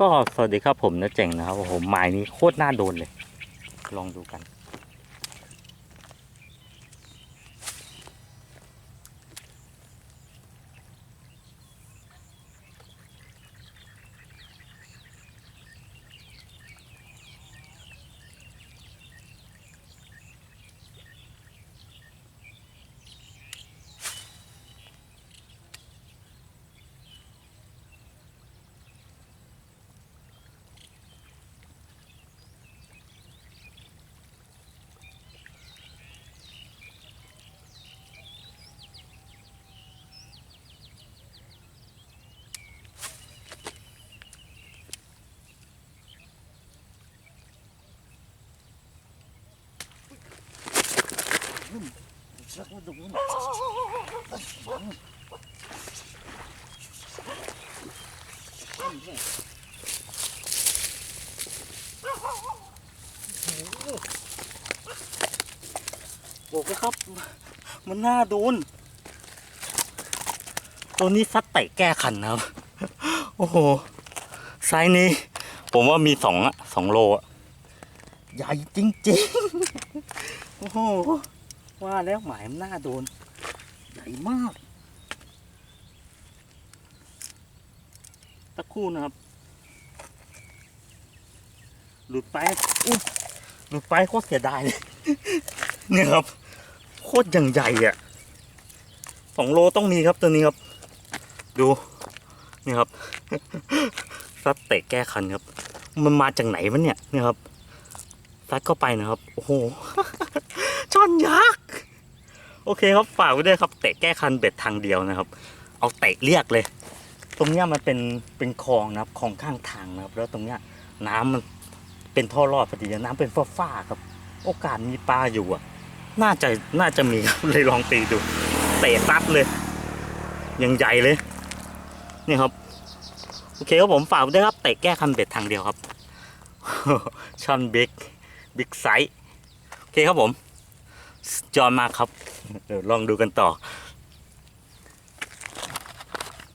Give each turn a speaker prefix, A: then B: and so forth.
A: ก็สวัสดีครับผมนะเจ๋งนะครับโอ้โหหมายนี้โคตรน่าโดนเลย ลองดูกัน บอกเลยครับ มันน่าโดน ตัวนี้ซัดเตะแก้ขันนะครับ โอ้โห ไซส์นี้ ผมว่ามีสองอะสองโลอะใหญ่จริง ๆ โอ้โห ว่าแล้วหมายมันน่าโดนใหญ่มากตะคู่นะครับ หลุดไปอุ๊ยหลุดไปโคตรเสียดายเลยเนี่ยครับ โคตรอย่างใหญ่อะสองโลต้องมีครับตัวนี้ครับ ดูนี่ครับซัดเตะแก้คันครับ มันมาจากไหนวะเนี่ยเนี่ยครับซัดเข้าไปนะครับ โอ้โหช่อนยักษ์ โอเคครับฝากไว้ด้วยครับเตะแก้คันเบ็ดทางเดียวนะครับ เอาเตะเรียกเลย ตรงเนี้ยมันเป็นเป็นคลองนะครับคลองข้างทางนะครับ แล้วตรงเนี้ยน้ำมันเป็นท่อรอดพอดีน้ำเป็นฟ้าๆครับ โอกาสมีปลาอยู่อะ น่าจะน่าจะมีครับเลยลองตีดูเตะซัดเลยยังใหญ่เลยนี่ครับโอเคครับผมฝากไว้ด้วยครับเตะแก้คันเบ็ดทางเดียวครับช่อนบิ๊กบิ๊กไซส์โอเคครับผม จอมากครับเดี๋ยวลองดูกันต่อ